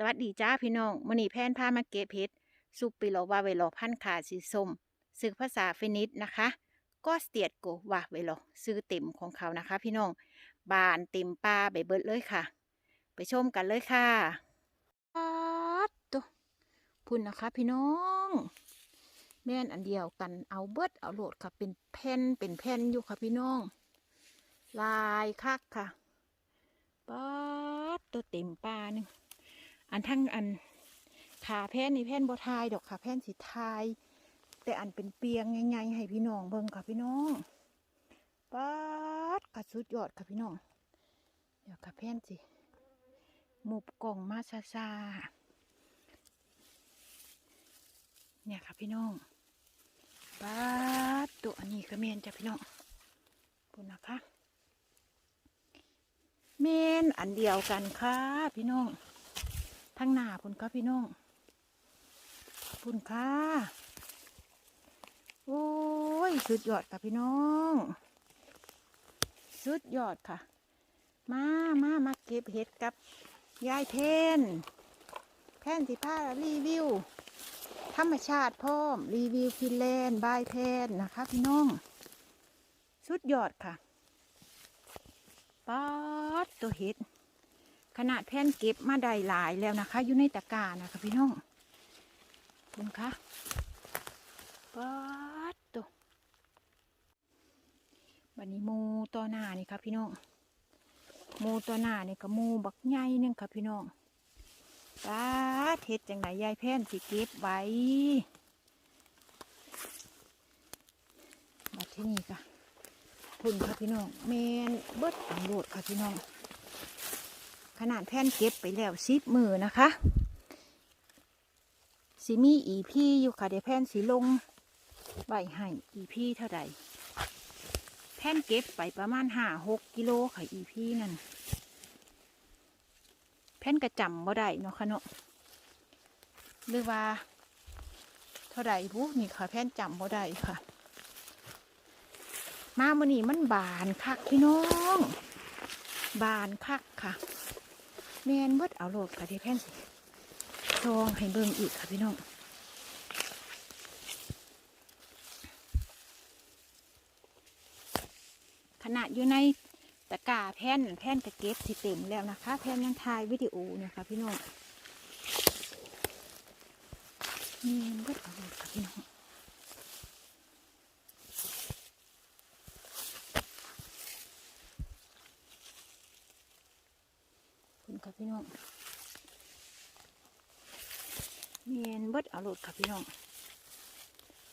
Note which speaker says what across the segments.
Speaker 1: สวัสดีจ้าพี่น้องมื้อนี้แพนพามาเก็บเห็ดซุปปิโลวาเวโลพันธ์ขาสีส้มซึ่งภาษาฟินิชนะคะ ก็สเตียดโกวาเวโลซื้อเต็มของเขานะคะ พี่น้องบานเต็มป่าใบเบิดเลยค่ะ ไปชมกันเลยค่ะปัดตัวพุ่นนะคะ พี่น้อง แม่นอันเดียวกันเอาเบิดเอาโหลดค่ะ เป็นแผ่นเป็นแผ่นอยู่ค่ะพี่น้อง ลายคักค่ะปัดตัวเต็มป่าหนึ่ง อันทั้งอันขาแพนนี่แพนบ่ทายดอกค่ะแพนสิทาย แต่อันเป็นเปียงใหญ่ๆให้พี่น้องเบิ่งค่ะพี่น้องปัดกระสุดยอดค่ะพี่น้อง เดี๋ยวค่ะแพนสิหมุบกล่องมาซาๆเนี่ยค่ะพี่น้องปัดตัวอันนี้ก็เมนจ้ะพี่น้องปุ่นนะคะเมนอันเดียวกันค่ะพี่น้อง ทั้งหน้าพุ่นค่ะพี่น้องพุ่นค่ะโอ้ยสุดยอดค่ะพี่น้อง สุดยอดค่ะ มามามาเก็บเห็ดกับยายเพนแพนสิผ้ารีวิว ธรรมชาติพร้อม รีวิวฟินแลนด์บายเพนนะคะพี่น้อง สุดยอดค่ะป๊อดตัวเห็ด ขนาดแผ่นเก็บมาได้หลายแล้วนะคะ อยู่ในตะกร้านะคะพี่น้องคุณคะปัดตัวบันนี้มูตัวหน้านี่ค่ะพี่น้องมูตัวหน้านี่ก็มูบักใหญ่นึงค่ะพี่น้องปัดเฮ็ดจังไหนยายแผ่นสิเก็บไว้บัดที่นี่ค่ะพุ่นค่ะพี่น้องแมนเบิดอังโหลดค่ะพี่น้อง ขนาดแผ่นเก็บไปแล้วสิบมือนะคะสิมีอีพี่อยู่ค่ะเดี๋ยวแผ่นสีลงใบให้อีพี่เท่าไหร่แผ่นเก็บไปประมาณห้าหกกิโลค่ะอีพี่นั่นแผ่นกระจำบ่ได้เนาะค่ะเนาะหรือว่า เท่าไหร่บุนี่ค่ะแผ่นจำบ่ได้ค่ะ มามื่อนี้มันบานคักพี่น้อง บานคักค่ะ แมนเบิดเอาโหลดค่ะที่แผ่นสิซองให้เบิ่งอีกค่ะพี่น้องขณะอยู่ในตะกร้าแผ่นแผ่นกระเก็บสิเต็มแล้วนะคะ แผ่นยังถ่ายวิดีโอเนี่ยค่ะพี่น้องแมนเบิดเอาโหลดค่ะพี่น้อง ค่ะพี่น้องเมียนเบิดเอาโหลดค่ะพี่น้อง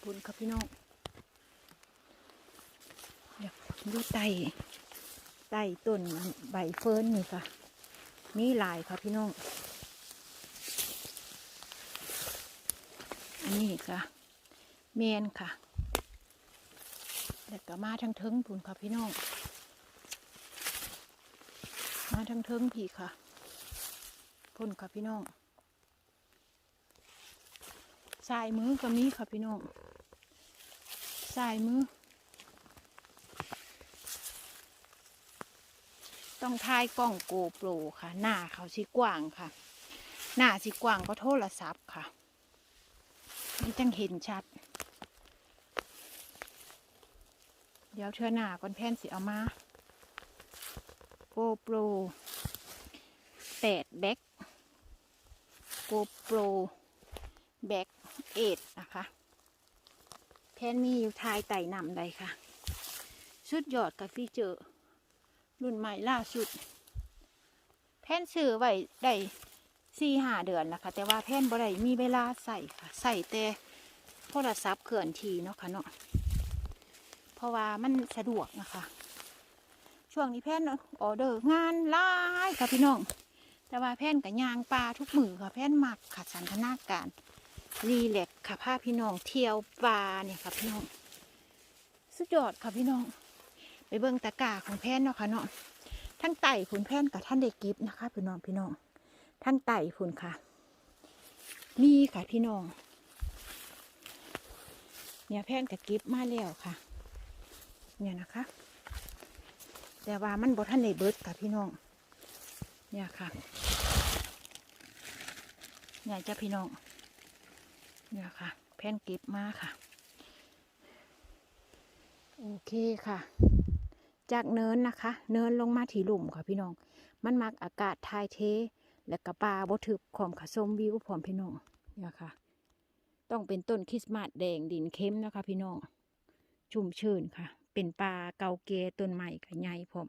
Speaker 1: บุญค่ะพี่น้องเดี๋ยวดูไตไตต้นใบเฟิร์นนี่ค่ะมีหลายค่ะพี่น้อง อันนี้ค่ะเมียนค่ะแล้วก็มาทั้งเทิงบุญค่ะพี่น้อง มาทั้งเทิงผีค่ะ พ่นค่ะพี่น้องสายมือก็มีค่ะพี่น้องสายมือ ต้องทายกล้องโกโปรค่ะ หน้าเขาสีกว้างค่ะ หน้าสีกว้างก็โทรศัพท์ค่ะมันจังเห็นชัด เดี๋ยวเธอหน้าก่อนแพนสิเอามา GoPro 8 Back GoPro Back 8 นะคะ แพนมีอยู่ทายไต่นำใดค่ะชุดยอดกับฟีเจอร์ รุ่นใหม่ล่าสุด แพนซื้อไว้ได้สี่ห้าเดือนแล้วค่ะแต่ว่าแพนบ่ได้มีเวลาใส่ค่ะ ใส่แต่โทรศัพท์เคลื่อนทีเนาะค่ะเนาะเพราะว่ามันสะดวกนะคะ ช่วงนี้แพนออเดอร์งานหลายค่ะพี่น้อง แต่ว่าแพนกับยางปลาทุกมือค่ะแพนหมักค่ะสันทนาการรีแลกค่ะพาพี่น้องเที่ยวปลาเนี่ยค่ะพี่น้องสุดยอดค่ะพี่น้อง ไปเบิ่งตะกร้าของแพนเนาะค่ะเนาะทั้งไต่ผุนแพนกับท่านเด็กกิฟนะคะ พี่น้องพี่น้องทั้งไต่ผุนค่ะ มีค่ะพี่น้อง เนี่ยแพนกับกิฟมาแล้วค่ะ เนี่ยนะคะ แต่ว่ามันบทันในเบิดค่ะพี่น้อง เนี่ยค่ะเนี่ยจ้าพี่น้องเนี่ยค่ะ แผ่นเก็บมาค่ะ โอเคค่ะ จากเนินนะคะ เนินลงมาถีหลุมค่ะพี่น้อง มันมักอากาศทายเท และกระปลาบทึบขอมขาชมวิวพร้อมพี่น้องเนี่ยค่ะ ต้องเป็นต้นคริสต์มาสแดงดินเข้มนะคะ พี่น้อง ชุ่มชื่นค่ะ เป็นปลาเกาเกต้นใหม่กับใหญ่พร้อม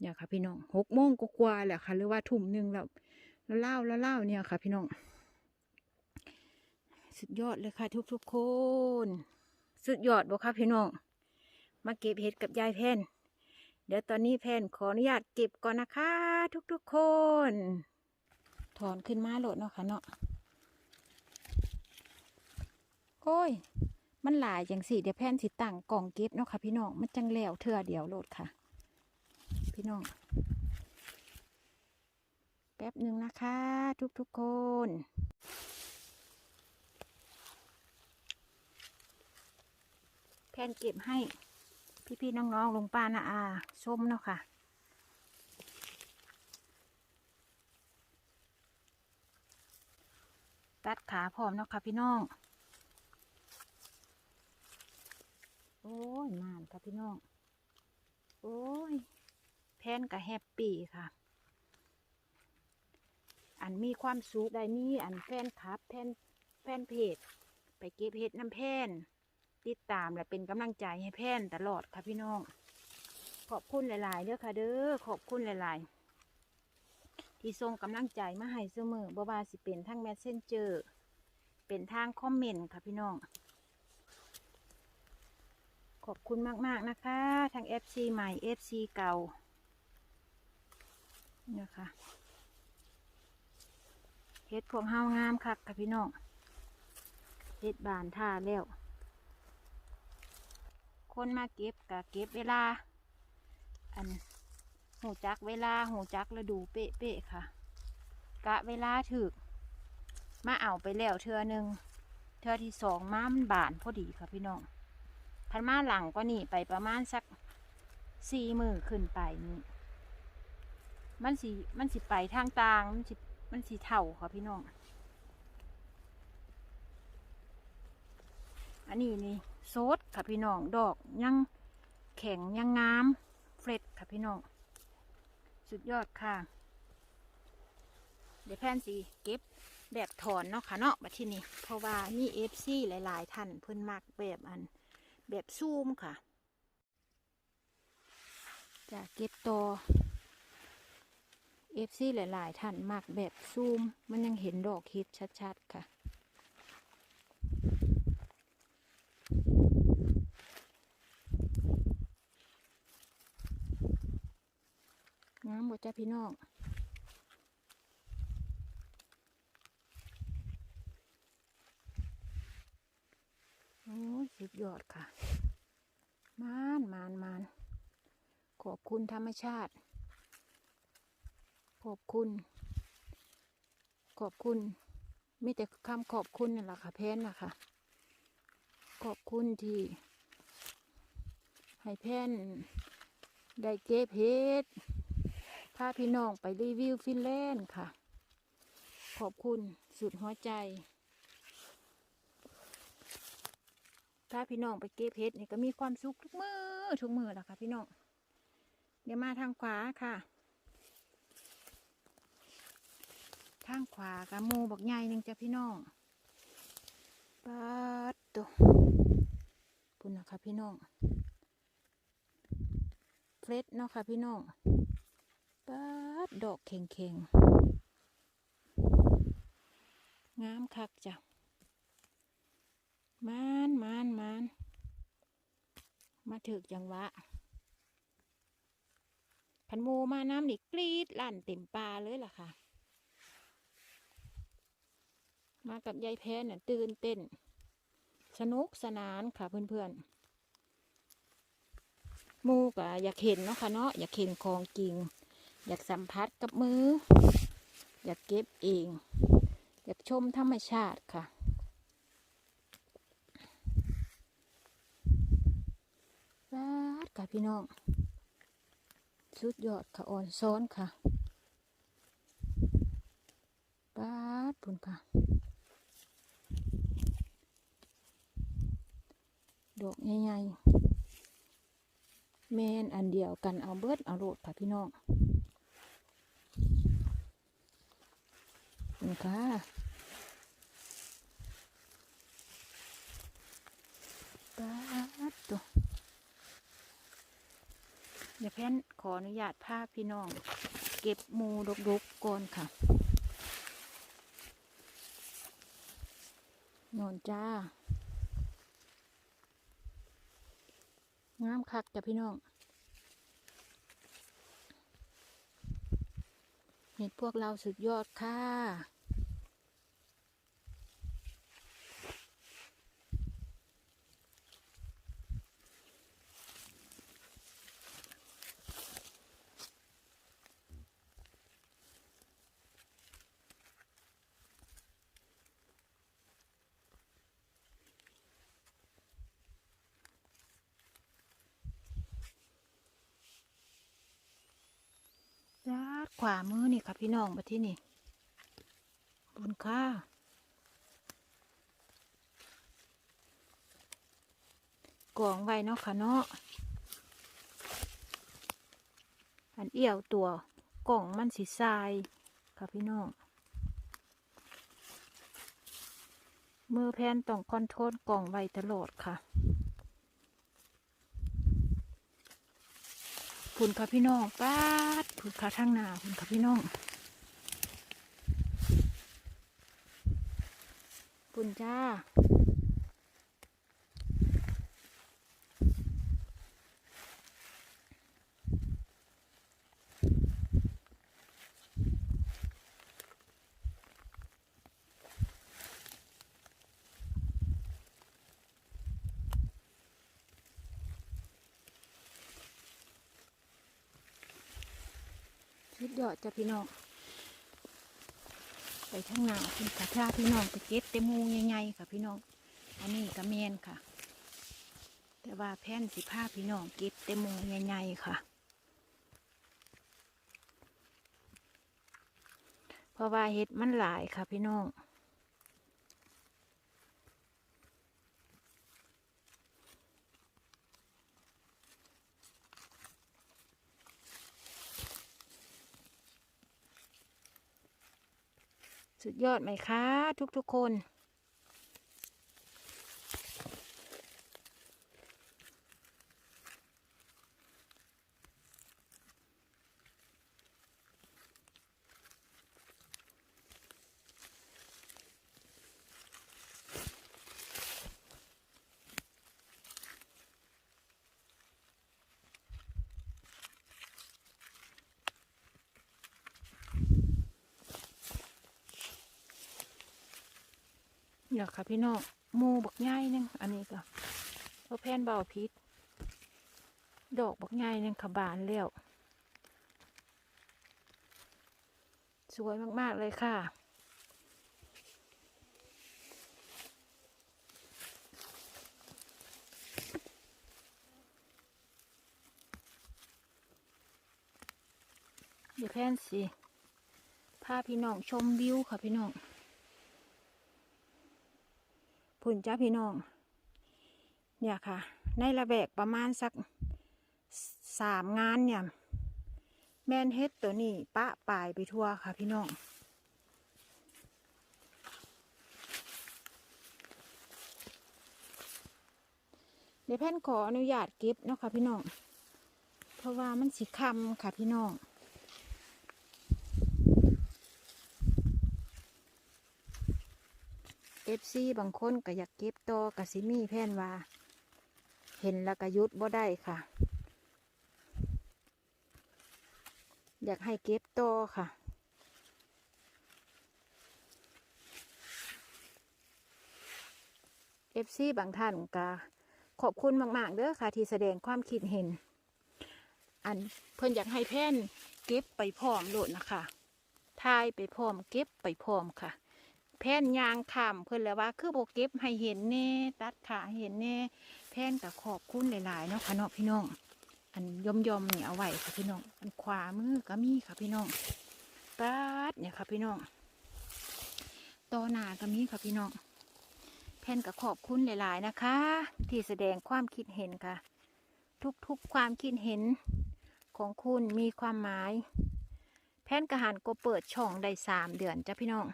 Speaker 1: เนี่ยค่ะพี่น้องหกโมงกว่าแหละค่ะหรือว่าทุ่มหนึ่งแล้วแล้วเล่าแล้วเล่าเนี่ยค่ะ พี่น้อง สุดยอดเลยค่ะ ทุกๆคน สุดยอดบ่คะพี่น้อง มาเก็บเห็ดกับยายแพนเดี๋ยวตอนนี้แพนขออนุญาตเก็บก่อนนะคะ ทุกๆคน ถอนขึ้นมาโหลดเนาะค่ะเนาะโอ้ย มันหลายอย่างสี่เดี๋ยวแพนสิตั้งกล่องเก็บเนาะค่ะพี่น้องมันจังแล้วเทื่อเดียวโหลดค่ะ พี่น้อง แป๊บหนึ่งนะคะ ทุกๆคนแพนเก็บให้พี่ๆน้องๆลงป้านาอาชมเนาะค่ะตัดขาพร้อมเนาะค่ะพี่น้อง โอ้ยมานค่ะพี่น้อง โอ้ย แพนกับแฮปปี้ค่ะ อันมีความสุขได้มีอันแฟนคลับแฟนแฟนเพจ ไปเก็บเห็ดน้ำแพนติดตามและเป็นกำลังใจให้แพนตลอดค่ะพี่น้อง ขอบคุณหลายๆเด้อค่ะเด้อขอบคุณหลายๆ ที่ส่งกำลังใจมาให้เสมอบ่ว่าสิเป็นทั้งแมสเซนเจอร์เป็นทางคอมเมนต์ค่ะพี่น้อง ขอบคุณมาก ๆ นะคะ ทั้ง FC ใหม่ FC เก่า เนี่ยค่ะเฮ็ดพวกเฮางามคักค่ะพี่น้องเฮ็ดบานท่าแล้ว คนมาเก็บกะเก็บเวลา อันหูจักเวลาหูจักฤดูเป๊ะๆค่ะ กะเวลาถึก มาเอาไปแล้วเทือหนึ่งเทือที่สองมามันบานพอดีค่ะพี่น้องทันมาหลังก็นี่ไปประมาณสักสี่มือขึ้นไปนี่ มันสีมันสิไปทางต่าง มันสิมันสีเท่าค่ะพี่น้อง อันนี้นี่โซดค่ะพี่น้อง ดอกยังแข็งยังงาม เฟรชค่ะพี่น้อง สุดยอดค่ะ เดี๋ยวแพนสีเก็บแบบถอนเนาะค่ะเนาะบัดที่นี่เพราะว่ามีเอฟซีหลาย ๆ ท่านเพิ่นมักแบบอันแบบซูมค่ะจะเก็บต่อ เอฟซีหลาย ๆ ท่านมักแบบซูม มันยังเห็นดอกฮิตชัด ๆ ค่ะ งามหมดจ้าพี่น้องโอ้ยสุดยอดค่ะ มานมานมานขอบคุณธรรมชาติ อบคุณ ขอบคุณมีแต่คำขอบคุณนั่แหละค่ะแพนนะคะขอบคุณที่ให้แพนได้เก็บเห็ดพาพี่น้องไปรีวิวฟินแลนด์ค่ะ ขอบคุณสุดหัวใจพาพี่น้องไปเก็บเห็ดนี่ก็มีความสุขทุกมือทุกมือแหละค่ะพี่น้องเดี๋ยวมาทางขวาค่ะ ทางขวากับหมูบักใหญ่หนึ่งจ้ะพี่น้องปัดตัวพุ่นนะคะพี่น้องเฟรชเนาะค่ะพี่น้องปัดดอกเข่งเข่งๆงามคักจ้ะมานมานมานมาถึกจังหวะพันหมูมาน้ำนี่กรีดลั่นเต็มปลาเลยล่ะค่ะ มากับยายแพ้เนี่ยตื่นเต้น สนุกสนานค่ะเพื่อนๆมูก็อยากเห็นเนาะค่ะเนาะอยากเห็นของจริง อยากสัมผัสกับมือ อยากเก็บเอง อยากชมธรรมชาติค่ะบาดค่ะพี่น้อง สุดยอดค่ะอ่อนซ้อนค่ะปป้าดพุ่นค่ะ ดอกใหญ่ๆแมนอันเดียวกันเอาเบิดเอาโรดค่ะพี่น้องนี่ค่ะปาดตัวเดี๋ยวแพนขออนุญาตพาพี่น้อง เก็บมูดกๆก่อนค่ะ นอนจ้า งามคักจ้ะพี่น้อง เห็ดพวกเราสุดยอดค่ะ ด้าขวามือนี่ค่ะพี่น้องมาที่นี่ บุญค่าก่องไว้เนาะค่ะเนาะ อันเอี่ยวตัวกล่องมันสีทรายค่ะพี่น้อง มือแพนต้องคอนโทรลกล่องไว้ตลอดค่ะ พุ่นค่ะพี่น้องป้าดพุ่นค่ะทางนาพุ่นค่ะพี่น้องพุ่นจ้า สุดยอดจ้ะพี่น้อง ไปทางหน้าคุณค่ะถ้าพี่น้องไปเก็บเต็มมูใหญ่ๆค่ะพี่น้อง อันนี้กระเมนค่ะ แต่ว่าแผ่นสิผ้าพี่น้องเก็บเต็มมูใหญ่ๆค่ะ เพราะว่าเห็ดมันหลายค่ะพี่น้อง สุดยอดไหมคะ ทุกๆคน เนี่ยค่ะพี่น้องมูบักใหญ่นึงอันนี้ก็พอแพนเบาพิษดอกบักใหญ่นึงค่ะบานแล้วสวยมาก ๆ เลยค่ะ เดี๋ยวแพนสิพาพี่น้องชมวิวค่ะพี่น้อง พุ่นจ้าพี่น้อง เนี่ยค่ะ ในระแบกประมาณสักสามงานเนี่ย แมนเฮ็ดตัวนี้ปะปลายไปทั่วค่ะพี่น้องเดี๋ยวแพ่นขออนุญาตเก็บเนาะค่ะพี่น้อง เพราะว่ามันสีคำค่ะพี่น้อง เอฟซีบางคนก็อยากเก็บต่อกับซิมี่แพนว่า เห็นแล้วก็ยุดบ่ได้ค่ะ อยากให้เก็บต่อค่ะ เอฟซีบางท่านก็ขอบคุณมาก ๆเด้อค่ะ ที่แสดงความคิดเห็น อันเพิ่นอยากให้แพ่นเก็บไปพร้อมโลดนะคะทายไปพร้อมเก็บไปพร้อมค่ะ แผ่นยางขามเพิ่นแล้วว่าคือโบเก็บให้เห็นแน่ตัดขาเห็นแน่แผ่นกับขอบคุณหลายๆเนาะค่ะเนาะพี่น้อง อันยมยมๆนี่ยเอาไว้ค่ะพี่น้อง อันขวามือก็มีค่ะพี่น้องปัดเนี่ยค่ะพี่น้องต่อหน้าก็มีค่ะพี่น้องแพนก็ขอบคุณหลายๆนะคะ ที่แสดงความคิดเห็นค่ะ ทุกๆความคิดเห็นของคุณมีความหมาย แพนกระหันก็เปิดช่องได้สามเดือนจ้ะพี่น้อง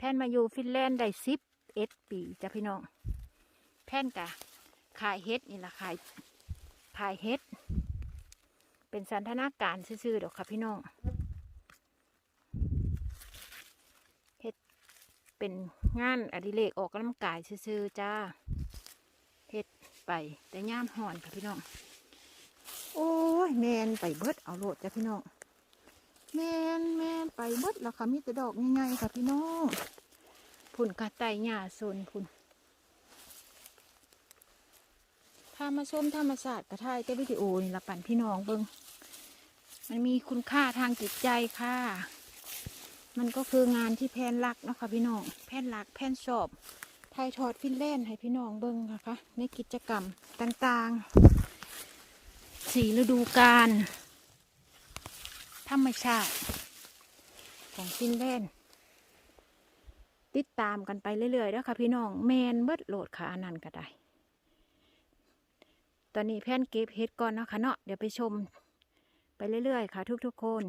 Speaker 1: แพนมาอยู่ฟินแลนด์ได้สิบเอ็ดปีจ้ะพี่น้อง แพนกะขายเฮ็ดนี่แหละขายขายเฮ็ด เป็นสันทนาการซื่อๆดอกค่ะพี่น้องเฮ็ดเป็นงานอดิเรกออกกำลังกายซื่อๆจ้าเฮ็ดไปแต่ย่ามห่อนค่ะพี่น้อง โอ้ยแมนไปเบิดเอาโลดจ้ะพี่น้อง แมนแมนไปเบิดแล้วค่ะมีแต่ดอกง่ายๆค่ะพี่น้องพุ่นกระไตหญ้าโซนพุ่นถ้ามาชมธรรมศาสตร์กระถ่ายแต่วิดีโอนี่ละปั่นพี่น้องเบิงมันมีคุณค่าทางจิตใจค่ะ มันก็คืองานที่แพนรักนะคะพี่น้องแพนรักแพนชอบไทยทอดฟินแลนด์ให้พี่น้องเบิงนะคะในกิจกรรมต่างๆ สีฤดูกาล ธรรมชาติ ของฟินแลนด์ติดตามกันไปเรื่อยๆแล้วค่ะพี่น้องแมนเบิดโหลดค่ะอันนั้นก็ได้ ตอนนี้แพนเก็บเฮ็ดก่อนเนาะคะเนาะเดี๋ยวไปชม ไปเรื่อยๆ ค่ะ ทุกๆคน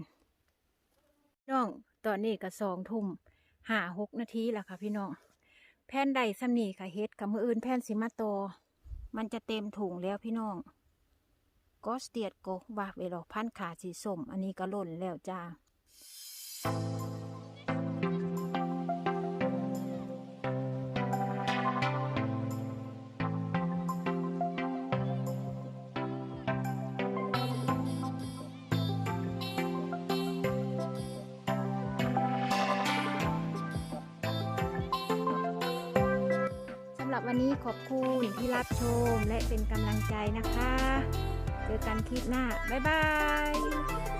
Speaker 1: น้องตอนนี้ก็สองทุ่มห้าหกนาทีแล้วค่ะพี่น้องแพนใดสำนีค่ะเฮ็ดกับมืออื่นแพนสิมาโตมันจะเต็มถุงแล้วพี่น้อง ก็สเตียดโกว่าเวลาพันขาสีส้มอันนี้ก็ล่นแล้วจ้าสำหรับวันนี้ขอบคุณที่รับชมและเป็นกำลังใจนะคะ เจอกันคลิปหน้า บ๊ายบาย